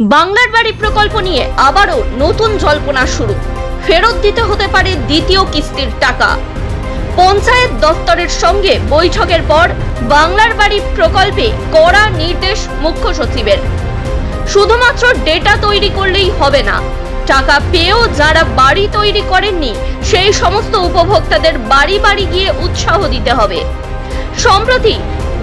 বাংলার বাড়ি প্রকল্প নিয়ে আবারও নতুন জল্পনা শুরু। ফেরত দিতে হতে পারে দ্বিতীয় কিস্তির টাকা। পঞ্চায়েত দপ্তরের সঙ্গে বৈঠকের পর বাংলার বাড়ি প্রকল্পে কড়া নির্দেশ মুখ্য সচিবের। শুধুমাত্র ডেটা তৈরি করলেই হবে না, টাকা পেয়েও যারা বাড়ি তৈরি করেননি, সেই সমস্ত উপভোক্তাদের বাড়ি বাড়ি গিয়ে উৎসাহ দিতে হবে। সম্প্রতি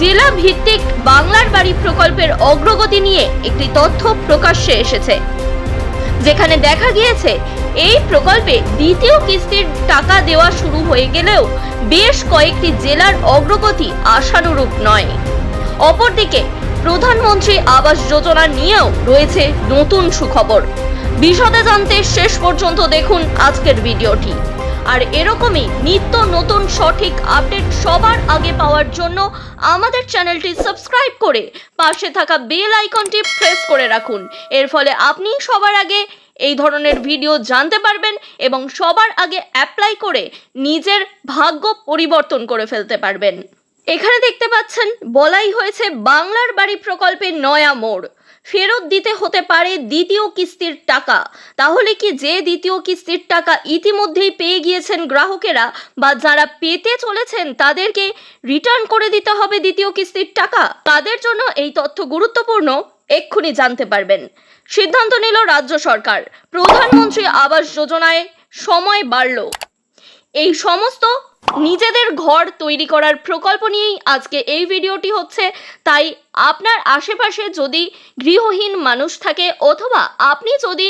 জেলা ভিত্তিক বাংলার বাড়ি প্রকল্পের অগ্রগতি নিয়ে একটি তথ্য প্রকাশ্যে এসেছে। যেখানে দেখা গিয়েছে, এই প্রকল্পে দ্বিতীয় কিস্তির টাকা দেওয়া শুরু হয়ে গেলেও বেশ কয়েকটি জেলার অগ্রগতি আশানুরূপ নয়। অপরদিকে, প্রধানমন্ত্রী আবাস যোজনা নিয়েও রয়েছে নতুন সুখবর। বিশদে জানতে শেষ পর্যন্ত দেখুন আজকের ভিডিওটি। আর এরকমই নিত্য নতুন সঠিক আপডেট সবার আগে পাওয়ার জন্য আমাদের চ্যানেলটি সাবস্ক্রাইব করে পাশে থাকা বেল আইকনটি প্রেস করে রাখুন। এর ফলে আপনি সবার আগে এই ধরনের ভিডিও জানতে পারবেন এবং সবার আগে অ্যাপ্লাই করে নিজের ভাগ্য পরিবর্তন করে ফেলতে পারবেন। এখানে দেখতে পাচ্ছেন, বলাই হয়েছে বাংলার বাড়ি প্রকল্পের নয়া মোড়। ফেরত দিতে হতে পারে দ্বিতীয় কিস্তির টাকা। তাহলে কি যে দ্বিতীয় কিস্তির টাকা ইতিমধ্যেই পেয়ে গিয়েছেন গ্রাহকেরা বা যারা পেতে চলেছেন তাদেরকে রিটার্ন করে দিতে হবে দ্বিতীয় কিস্তির টাকা? তাদের জন্য এই তথ্য গুরুত্বপূর্ণ, এক্ষুনি জানতে পারবেন। সিদ্ধান্ত নিল রাজ্য সরকার। প্রধানমন্ত্রী আবাস যোজনায় সময় বাড়ল। এই সমস্ত নিজেদের ঘর তৈরি করার প্রকল্প নিয়েই আজকে এই ভিডিওটি হচ্ছে। তাই আপনার আশেপাশে যদি গৃহহীন মানুষ থাকে অথবা আপনি যদি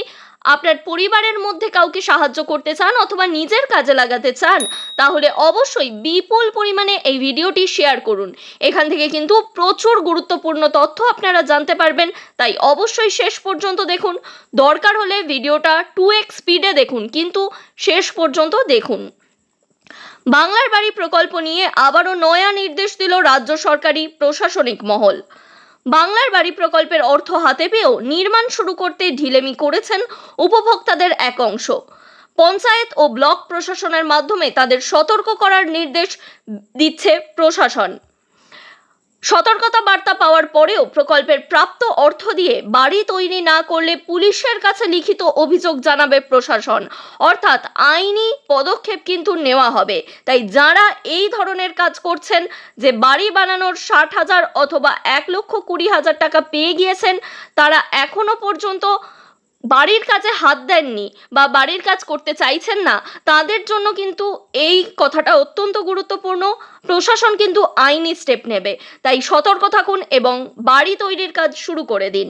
আপনার পরিবারের মধ্যে কাউকে সাহায্য করতে চান অথবা নিজের কাজে লাগাতে চান, তাহলে অবশ্যই বিপুল পরিমাণে এই ভিডিওটি শেয়ার করুন। এখান থেকে কিন্তু প্রচুর গুরুত্বপূর্ণ তথ্য আপনারা জানতে পারবেন। তাই অবশ্যই শেষ পর্যন্ত দেখুন। দরকার হলে ভিডিওটা টু এক্স স্পিডে দেখুন, কিন্তু শেষ পর্যন্ত দেখুন। বাংলার বাড়ি প্রকল্প নিয়ে আবারও নয়া নির্দেশ দিল রাজ্য সরকারি প্রশাসনিক মহল। বাংলার বাড়ি প্রকল্পের অর্থ হাতে পেয়েও নির্মাণ শুরু করতে ঢিলেমি করেছেন উপভোক্তাদের এক অংশ। পঞ্চায়েত ও ব্লক প্রশাসনের মাধ্যমে তাদের সতর্ক করার নির্দেশ দিচ্ছে প্রশাসন। সতর্কতা বার্তা পাওয়ার পরেও প্রকল্পের প্রাপ্ত অর্থ দিয়ে বাড়ি তৈরি না করলে পুলিশের কাছে লিখিত অভিযোগ জানাবে প্রশাসন। অর্থাৎ আইনি পদক্ষেপ কিন্তু নেওয়া হবে। তাই যারা এই ধরনের কাজ করছেন, যে বাড়ি বানানোর ষাট হাজার অথবা এক লক্ষ কুড়ি হাজার টাকা পেয়ে গিয়েছেন, তারা এখনও পর্যন্ত বাড়ির কাজে হাত দেননি বা বাড়ির কাজ করতে চাইছেন না, তাদের জন্য কিন্তু এই কথাটা অত্যন্ত গুরুত্বপূর্ণ। প্রশাসন কিন্তু আইনি স্টেপ নেবে। তাই সতর্ক থাকুন এবং বাড়ি তৈরির কাজ শুরু করে দিন।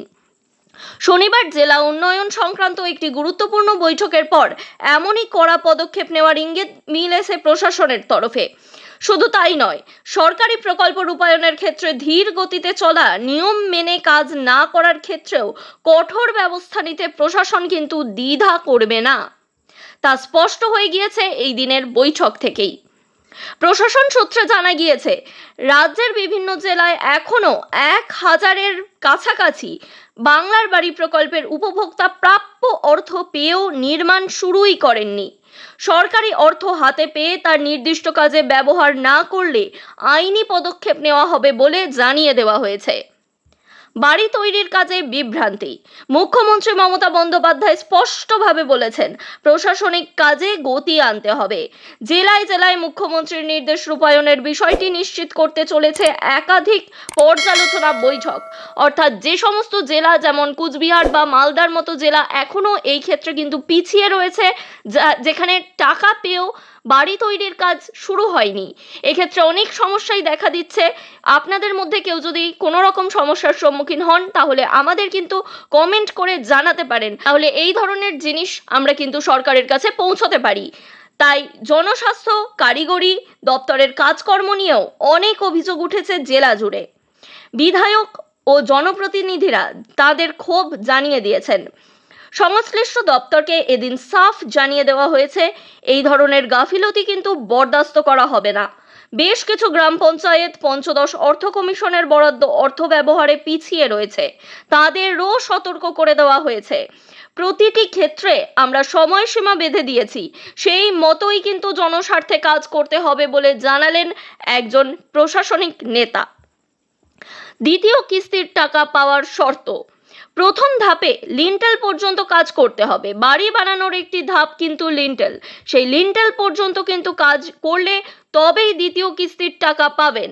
শনিবার জেলা উন্নয়ন সংক্রান্ত একটি গুরুত্বপূর্ণ বৈঠকের পর এমনই কড়া পদক্ষেপ নেওয়ার ইঙ্গিত মিলেছে প্রশাসনের তরফে। শুধু তাই নয়, সরকারি প্রকল্প রূপায়ণের ক্ষেত্রে ধীর গতিতে চলা, নিয়ম মেনে কাজ না করার ক্ষেত্রেও কঠোর ব্যবস্থা নিতে প্রশাসন কিন্তু দ্বিধা করবে না। তা স্পষ্ট হয়ে গিয়েছে এই দিনের বৈঠক থেকেই। প্রশাসন সূত্রে জানা গিয়েছে, রাজ্যের বিভিন্ন জেলায় এখনও এক হাজারের কাছাকাছি বাংলার বাড়ি প্রকল্পের উপভোক্তা প্রাপ্য অর্থ পেয়েও নির্মাণ শুরুই করেননি। সরকারি অর্থ হাতে পেয়ে তার নির্দিষ্ট কাজে ব্যবহার না করলে আইনি পদক্ষেপ নেওয়া হবে বলে জানিয়ে দেওয়া হয়েছে। বাড়ি তৈরির কাজে বিভ্রান্তি। মুখ্যমন্ত্রী মমতা বন্দ্যোপাধ্যায় স্পষ্টভাবে বলেছেন, প্রশাসনিক কাজে গতি আনতে হবে। জেলায় জেলায় মুখ্যমন্ত্রীর নির্দেশ রূপায়ণের বিষয়টি নিশ্চিত করতে চলেছে একাধিক পর্যালোচনা বৈঠক। অর্থাৎ যে সমস্ত জেলা, যেমন কুচবিহার বা মালদার মতো জেলা, এখনও এই ক্ষেত্রে কিন্তু পিছিয়ে রয়েছে যেখানে টাকা পেয়েও বাড়ি তৈরির কাজ শুরু হয়নি। এক্ষেত্রে অনেক সমস্যাই দেখা দিচ্ছে। আপনাদের মধ্যে কেউ যদি কোনো রকম সমস্যার সম্মুখীন হন, তাহলে আমাদের কিন্তু কমেন্ট করে জানাতে পারেন। তাহলে এই ধরনের জিনিস আমরা কিন্তু সরকারের কাছে পৌঁছতে পারি। তাই জনস্বাস্থ্য, কারিগরি, দপ্তরের কাজকর্ম নিয়েও অনেক অভিযোগ উঠেছে জেলা জুড়ে। বিধায়ক ও জনপ্রতিনিধিরা তাদের ক্ষোভ জানিয়ে দিয়েছেন। সংশ্লিষ্ট দপ্তরকে এদিন সাফ জানিয়ে দেওয়া হয়েছে, এই ধরনের গাফিলতি কিন্তু বরদাস্ত করা হবে না। বেশ কিছু গ্রাম পঞ্চায়েত, পঞ্চদশ অর্থ কমিশনের বরাদ্দ অর্থ ব্যবহারে পিছিয়ে রয়েছে। তাদেরও সতর্ক করে দেওয়া হয়েছে। প্রতিটি ক্ষেত্রে আমরা সময়সীমা বেঁধে দিয়েছি। সেই মতোই কিন্তু জনস্বার্থে কাজ করতে হবে বলে জানালেন একজন প্রশাসনিক নেতা। দ্বিতীয় কিস্তির টাকা পাওয়ার শর্ত। প্রথম ধাপে লিন্টেল পর্যন্ত কাজ করতে হবে। বাড়ি বানানোর একটি ধাপ কিন্তু লিন্টেল। সেই লিন্টেল পর্যন্ত কিন্তু কাজ করলে তবেই দ্বিতীয় কিস্তির টাকা পাবেন।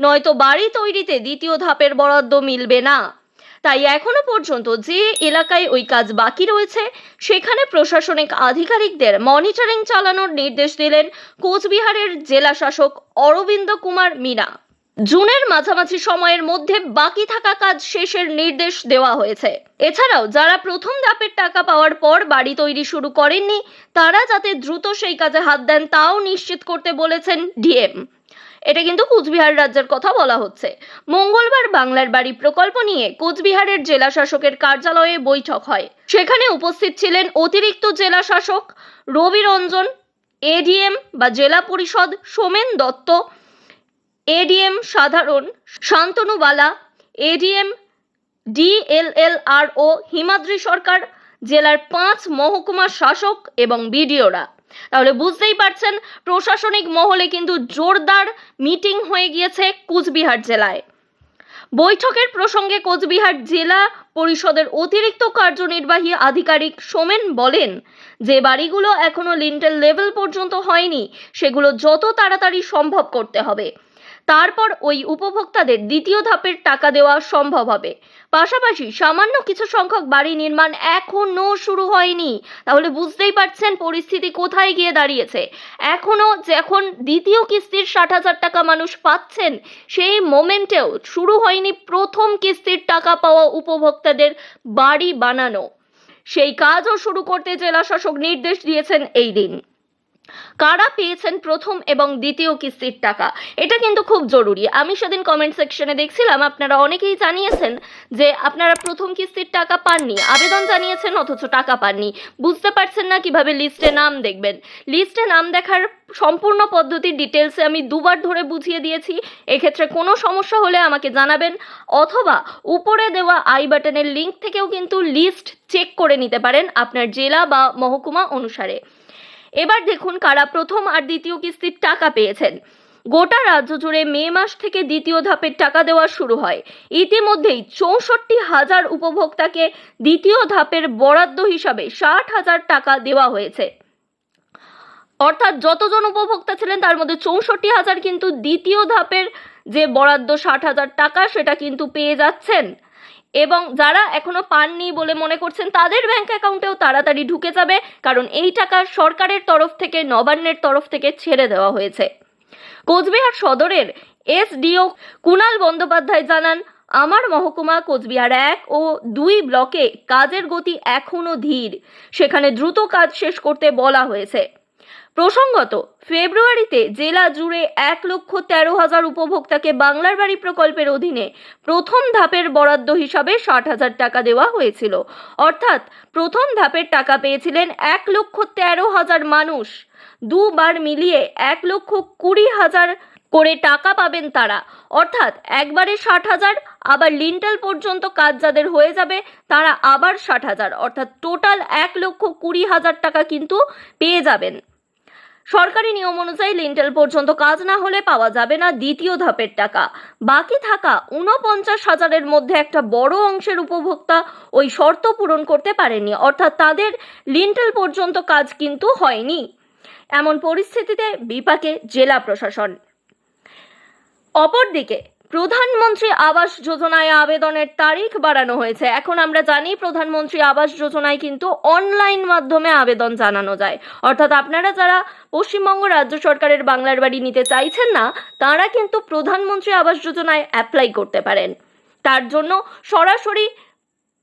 নয়তো বাড়ি তৈরিতে দ্বিতীয় ধাপের বরাদ্দ মিলবে না। তাই এখনও পর্যন্ত যে এলাকায় ওই কাজ বাকি রয়েছে, সেখানে প্রশাসনিক আধিকারিকদের মনিটরিং চালানোর নির্দেশ দিলেন কোচবিহারের জেলা শাসক অরবিন্দ কুমার মিনা। জুনের মাঝামাঝি সময়ের মধ্যে বাকি থাকা কাজ শেষের নির্দেশ দেওয়া হয়েছে। এছাড়াও, যারা প্রথম ধাপের টাকা পাওয়ার পর বাড়ি তৈরি শুরু করেননি, তারা যাতে দ্রুত সেই কাজে হাত দেন, তাও নিশ্চিত করতে বলেছেন ডিএম। এটা কিন্তু কুচবিহার রাজ্যের কথা বলা হচ্ছে। মঙ্গলবার বাংলার বাড়ি প্রকল্প নিয়ে কোচবিহারের জেলা শাসকের কার্যালয়ে বৈঠক হয়। সেখানে উপস্থিত ছিলেন অতিরিক্ত জেলা শাসক রবি রঞ্জন এডিএম বা জেলা পরিষদ সোমেন দত্ত এডিএম সাধারণ শান্তনু বালা এডিএম ডিএলএলআরও হিমাদ্রি সরকার, জেলার পাঁচ মহকুমা শাসক এবং বিডিওরা। তাহলে বুঝতেই পারছেন, প্রশাসনিক মহলে কিন্তু জোরদার মিটিং হয়ে গিয়েছে কুচবিহার জেলায়। বৈঠকের প্রসঙ্গে কোচবিহার জেলা পরিষদের অতিরিক্ত কার্যনির্বাহী আধিকারিক সোমেন বলেন যে, বাড়িগুলো এখনও লিন্টেল লেভেল পর্যন্ত হয়নি, সেগুলো যত তাড়াতাড়ি সম্ভব করতে হবে। তারপর ওই উপভোক্তাদের দ্বিতীয় ধাপের টাকা দেওয়া সম্ভব হবে। পাশাপাশি সামান্য কিছু সংখ্যক বাড়ি নির্মাণ এখনও শুরু হয়নি। তাহলে বুঝতেই পারছেন পরিস্থিতি কোথায় গিয়ে দাঁড়িয়েছে। এখনও যখন দ্বিতীয় কিস্তির ষাট হাজার টাকা মানুষ পাচ্ছেন, সেই মোমেন্টেও শুরু হয়নি প্রথম কিস্তির টাকা পাওয়া উপভোক্তাদের বাড়ি বানানো। সেই কাজও শুরু করতে জেলা শাসক নির্দেশ দিয়েছেন এই দিন। কারা পেয়েছেন প্রথম এবং দ্বিতীয় কিস্তির টাকা? এটা কিন্তু খুব জরুরি। আমি সেদিন কমেন্ট সেকশনে দেখছিলাম, আপনারা অনেকেই জানিয়েছেন যে আপনারা প্রথম কিস্তির টাকা পাননি, আবেদন জানিয়েছেন অথচ টাকা পাননি। বুঝতে পারছেন না কীভাবে লিস্টে নাম দেখবেন। লিস্টে নাম দেখার সম্পূর্ণ পদ্ধতির ডিটেলসে আমি দুবার ধরে বুঝিয়ে দিয়েছি। এক্ষেত্রে কোনো সমস্যা হলে আমাকে জানাবেন, অথবা উপরে দেওয়া আই বাটনের লিঙ্ক থেকেও কিন্তু লিস্ট চেক করে নিতে পারেন আপনার জেলা বা মহকুমা অনুসারে। এবার দেখুন কারা প্রথম আর দ্বিতীয় কিস্তির টাকা পেয়েছেন। গোটা রাজ্য জুড়ে মে মাস থেকে দ্বিতীয় ধাপের টাকা দেওয়া শুরু হয়। ইতিমধ্যেই চৌষট্টি হাজার উপভোক্তাকে দ্বিতীয় ধাপের বরাদ্দ হিসাবে ষাট হাজার টাকা দেওয়া হয়েছে। অর্থাৎ যতজন উপভোক্তা ছিলেন তার মধ্যে চৌষট্টি হাজার কিন্তু দ্বিতীয় ধাপের যে বরাদ্দ ষাট হাজার টাকা সেটা কিন্তু পেয়ে যাচ্ছেন। এবং যারা এখনও পাননি বলে মনে করছেন, তাদের ব্যাংক অ্যাকাউন্টেও তাড়াতাড়ি ঢুকে যাবে, কারণ এই টাকা সরকারের তরফ থেকে, নবান্নের তরফ থেকে ছেড়ে দেওয়া হয়েছে। কোচবিহার সদরের এসডিও কুণাল বন্দ্যোপাধ্যায় জানান, আমার মহকুমা কোচবিহার এক ও দুই ব্লকে কাজের গতি এখনও ধীর। সেখানে দ্রুত কাজ শেষ করতে বলা হয়েছে। প্রসঙ্গত, ফেব্রুয়ারিতে জেলা জুড়ে এক লক্ষ তেরো হাজার উপভোক্তাকে বাংলার বাড়ি প্রকল্পের অধীনে প্রথম ধাপের বরাদ্দ হিসাবে ষাট হাজার টাকা দেওয়া হয়েছিল। অর্থাৎ, প্রথম ধাপের টাকা পেয়েছিলেন এক লক্ষ তেরো হাজার মানুষ। দুবার মিলিয়ে এক লক্ষ কুড়ি হাজার করে টাকা পাবেন তারা। অর্থাৎ, একবারে ষাট হাজার, আবার লিন্টাল পর্যন্ত কাজ যাদের হয়ে যাবে, তারা আবার ষাট হাজার। অর্থাৎ, টোটাল এক লক্ষ কুড়ি হাজার টাকা কিন্তু পেয়ে যাবেন। সরকারি নিয়ম অনুযায়ী লিন্টেল পর্যন্ত কাজ না হলে পাওয়া যাবে না দ্বিতীয় ধাপের টাকা। বাকি থাকা উনপঞ্চাশ হাজারের মধ্যে একটা বড় অংশের উপভোক্তা ওই শর্ত পূরণ করতে পারেনি, অর্থাৎ তাদের লিন্টেল পর্যন্ত কাজ কিন্তু হয়নি। এমন পরিস্থিতিতে বিপাকে জেলা প্রশাসন। অপরদিকে প্রধানমন্ত্রী আবাস যোজনায় আবেদনের তারিখ বাড়ানো হয়েছে। এখন আমরা জানি প্রধানমন্ত্রী আবাস যোজনায় কিন্তু অনলাইন মাধ্যমে আবেদন জানানো যায়। অর্থাৎ আপনারা যারা পশ্চিমবঙ্গ রাজ্য সরকারের বাংলার বাড়ি নিতে চাইছেন না, তারা কিন্তু প্রধানমন্ত্রী আবাস যোজনায় অ্যাপ্লাই করতে পারেন। তার জন্য সরাসরি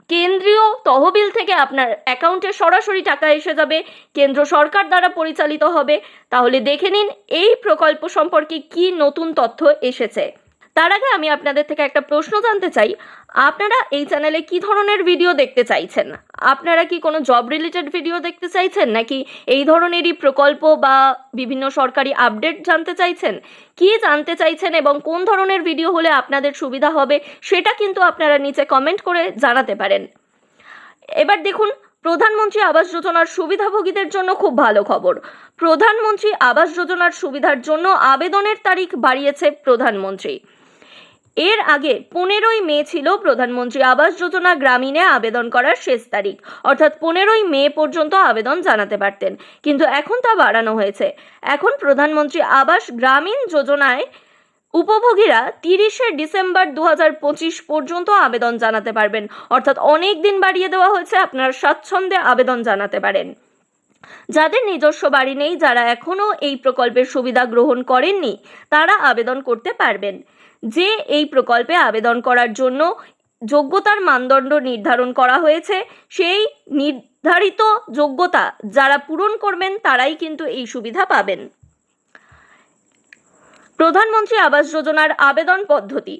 কেন্দ্রীয় তহবিল থেকে আপনার অ্যাকাউন্টে সরাসরি টাকা এসে যাবে। কেন্দ্র সরকার দ্বারা পরিচালিত হবে। তাহলে দেখে নিন, এই প্রকল্প সম্পর্কে কি নতুন তথ্য এসেছে। তার আগে আমি আপনাদের থেকে একটা প্রশ্ন জানতে চাই। আপনারা এই চ্যানেলে কি ধরনের ভিডিও দেখতে চাইছেন? আপনারা কি কোনো জব রিলেটেড ভিডিও দেখতে চাইছেন? নাকি এই ধরনেরই প্রকল্প বা বিভিন্ন সরকারি আপডেট জানতে চাইছেন? কি জানতে চাইছেন এবং কোন ধরনের ভিডিও হলে আপনাদের সুবিধা হবে সেটা কিন্তু আপনারা নিচে কমেন্ট করে জানাতে পারেন। এবার দেখুন, প্রধানমন্ত্রী আবাস যোজনার সুবিধাভোগীদের জন্য খুব ভালো খবর। প্রধানমন্ত্রী আবাস যোজনার সুবিধার জন্য আবেদনের তারিখ বাড়িয়েছে প্রধানমন্ত্রী। এর আগে পনেরোই মে ছিল প্রধানমন্ত্রী আবাস যোজনা গ্রামীণে আবেদন করার শেষ তারিখ। অর্থাৎ পনেরোই মে পর্যন্ত আবেদন জানাতে পারতেন। কিন্তু এখন তা বাড়ানো হয়েছে। এখন প্রধানমন্ত্রী আবাস গ্রামীণ যোজনায় উপভোগীরা তিরিশে ডিসেম্বর দু পর্যন্ত আবেদন জানাতে পারবেন। অর্থাৎ অনেক দিন বাড়িয়ে দেওয়া হয়েছে, আপনারা স্বাচ্ছন্দ্যে আবেদন জানাতে পারেন। যাদের নিজস্ব বাড়ি নেই, যারা এখনও এই প্রকল্পের সুবিধা গ্রহণ করেননি, তারা আবেদন করতে পারবেন। যে এই প্রকল্পে আবেদন করার জন্য যোগ্যতার মানদণ্ড নির্ধারণ করা হয়েছে, সেই নির্ধারিত যোগ্যতা যারা পূরণ করবেন তারাই কিন্তু এই সুবিধা পাবেন। প্রধানমন্ত্রী আবাস যোজনার আবেদন পদ্ধতি।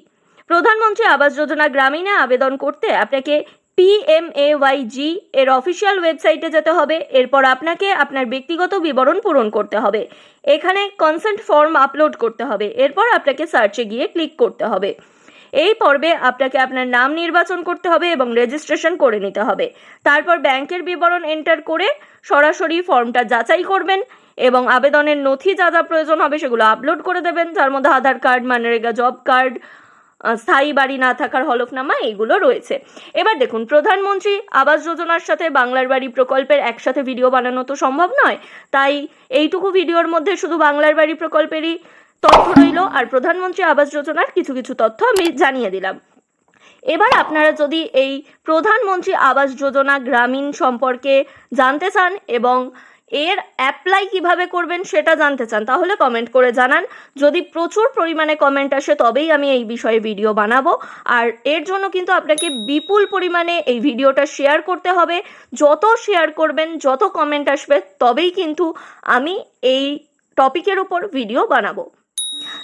প্রধানমন্ত্রী আবাস যোজনা গ্রামীণে আবেদন করতে আপনাকে পিএমএওয়াইজি এর অফিসিয়াল ওয়েবসাইটে যেতে হবে। এরপর আপনাকে আপনার ব্যক্তিগত বিবরণ পূরণ করতে হবে। এখানে কনসেন্ট ফর্ম আপলোড করতে হবে। এরপর আপনাকে সার্চে গিয়ে ক্লিক করতে হবে। এই পর্বে আপনাকে আপনার নাম নির্বাচন করতে হবে এবং রেজিস্ট্রেশন করে নিতে হবে। তারপর ব্যাংকের বিবরণ এন্টার করে সরাসরি ফর্মটা যাচাই করবেন এবং আবেদনের নথি যা যা প্রয়োজন হবে সেগুলো আপলোড করে দেবেন। যার মধ্যে Aadhaar card MNREGA job card স্থায়ী বাড়ি না থাকার হলফনামা এইগুলো রয়েছে। এবার দেখুন, প্রধানমন্ত্রী আবাস যোজনার সাথে বাংলার বাড়ি প্রকল্পের একসাথে ভিডিও বানানো তো সম্ভব নয়, তাই এইটুকু ভিডিওর মধ্যে শুধু বাংলার বাড়ি প্রকল্পেরই তথ্য রইল আর প্রধানমন্ত্রী আবাস যোজনার কিছু কিছু তথ্য আমি জানিয়ে দিলাম। এবার আপনারা যদি এই প্রধানমন্ত্রী আবাস যোজনা গ্রামীণ সম্পর্কে জানতে চান এবং এর অ্যাপ্লাই কীভাবে করবেন সেটা জানতে চান, তাহলে কমেন্ট করে জানান। যদি প্রচুর পরিমাণে কমেন্ট আসে, তবেই আমি এই বিষয়ে ভিডিও বানাবো। আর এর জন্য কিন্তু আপনাকে বিপুল পরিমাণে এই ভিডিওটা শেয়ার করতে হবে। যত শেয়ার করবেন, যত কমেন্ট আসবে, তবেই কিন্তু আমি এই টপিকের উপর ভিডিও বানাবো।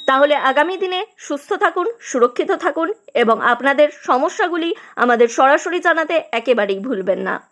তাহলে আগামী দিনে সুস্থ থাকুন, সুরক্ষিত থাকুন এবং আপনাদের সমস্যাগুলি আমাদের সরাসরি জানাতে একেবারেই ভুলবেন না।